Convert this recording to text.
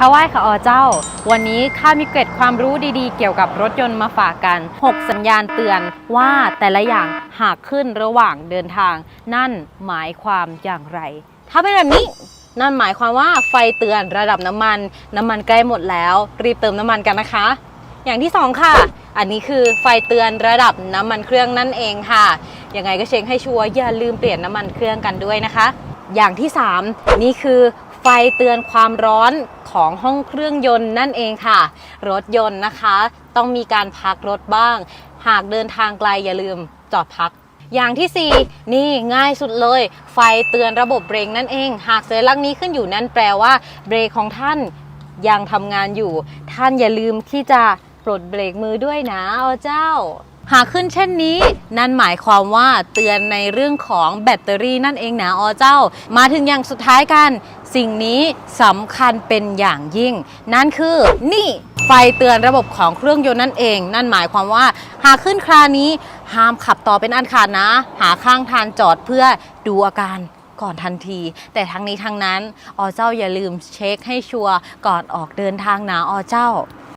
ข้าไหว้ค่ะอเจ้า วันนี้ข้ามีเกร็ดความรู้ดีๆ เกี่ยวกับรถยนต์มาฝากกัน 6 สัญญาณเตือนว่าแต่ละอย่างหากขึ้นระหว่างเดินทาง นั่นหมายความอย่างไร ถ้าเป็นแบบนี้ นั่นหมายความว่าไฟเตือนระดับน้ำมัน น้ำมันใกล้หมดแล้ว รีบเติมน้ำมันกันนะคะ อย่างที่สองค่ะ อันนี้คือไฟเตือนระดับน้ำมันเครื่องนั่นเองค่ะ ยังไงก็เช็คให้ชัวร์อย่าลืมเปลี่ยนน้ำมันเครื่องกันด้วยนะคะ อย่างที่ 3 นี่คือ ฟเตือนความร้อนของห้องเครื่องยนต์นั่นเองค่ะ รถยนต์นะคะ ต้องมีการพักรถบ้าง หากเดินทางไกลอย่าลืมจอดพักอย่างที่ 4 นี่ง่ายสุดเลย ไฟเตือนระบบเบรกนั่นเอง หากสัญลักษณ์นี้ขึ้นอยู่นั่นแปลว่าเบรกของท่านยังทำงานอยู่ ท่านอย่าลืมที่จะปลดเบรกมือด้วยนะเอเจ้า หากขึ้นเช่นนี้ นั่นหมายความว่าเตือนในเรื่องของแบตเตอรี่นั่นเองนะอเจ้า มาถึงอย่างสุดท้ายกัน สิ่งนี้สำคัญเป็นอย่างยิ่ง นั่นคือนี่ไฟเตือนระบบของเครื่องยนต์นั่นเอง นั่นหมายความว่า หากขึ้นครานี้ห้ามขับต่อเป็นอันขาดนะ หาข้างทางจอดเพื่อดูอาการก่อนทันที แต่ทั้งนี้ทั้งนั้นอเจ้าอย่าลืมเช็คให้ชัวร์ก่อนออกเดินทางนะอเจ้า